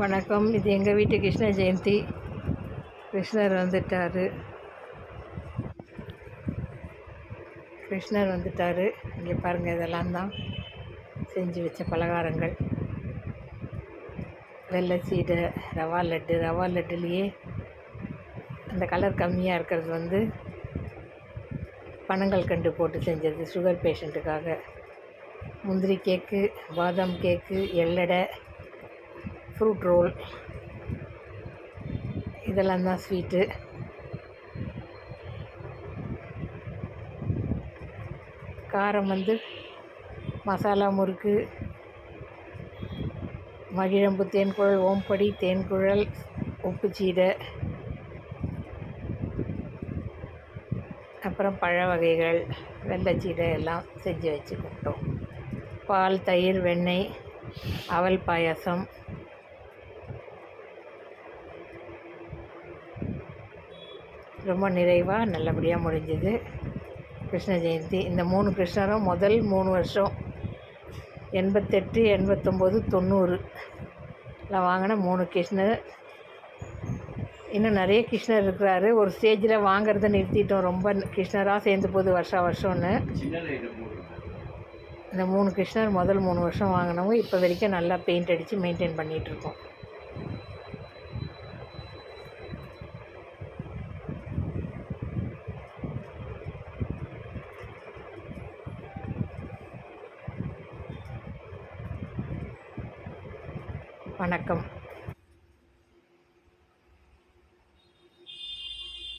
வணக்கம். இது எங்கள் வீட்டு கிருஷ்ண ஜெயந்தி. கிருஷ்ணர் வந்துட்டார். கிருஷ்ணர் வந்துட்டார். இங்கே பாருங்கள் இதெல்லாம் தான் செஞ்சு வச்ச பலகாரங்கள். வெள்ளை சீடை ரவா லட்டு. ரவா லட்டுலேயே அந்த கலர் கம்மியாக இருக்கிறது வந்து பனங்கள் கண்டு போட்டு செஞ்சது சுகர் பேஷண்ட்டுக்காக முந்திரி கேக்கு பாதாம் கேக்கு எள்ளடை ஃப்ரூட் ரோல் இதெல்லாம் தான் ஸ்வீட்டு காரம் வந்து மசாலா முறுக்கு மகிழம்பு தேன்குழல் ஓம்படி தேன்குழல் உப்புச்சீடை அப்புறம் பழ வகைகள் வெள்ளைச்சீடை எல்லாம் செஞ்சு வச்சு கொடுத்தோம் பால் தயிர் வெண்ணெய் அவல் பாயசம் ரொம்ப நிறைவாக நல்லபடியாக முடிஞ்சது. கிருஷ்ண ஜெயந்தி இந்த மூணு கிருஷ்ணரும் முதல் மூணு வருஷம். எண்பத்தெட்டு எண்பத்தொம்போது தொண்ணூறு. வாங்கின மூணு கிருஷ்ணர். இன்னும் நிறைய கிருஷ்ணர் இருக்கிறாரு. ஒரு ஸ்டேஜில் வாங்கிறத நிறுத்திட்டோம். ரொம்ப கிருஷ்ணராக சேர்ந்து போகுது வருஷா வருஷம்னு. இந்த மூணு கிருஷ்ணர் முதல் மூணு வருஷம் வாங்கினவங்க இப்போ வரைக்கும் நல்லா பெயிண்ட் அடித்து மெயின்டைன் பண்ணிகிட்ருக்கோம் வணக்கம்.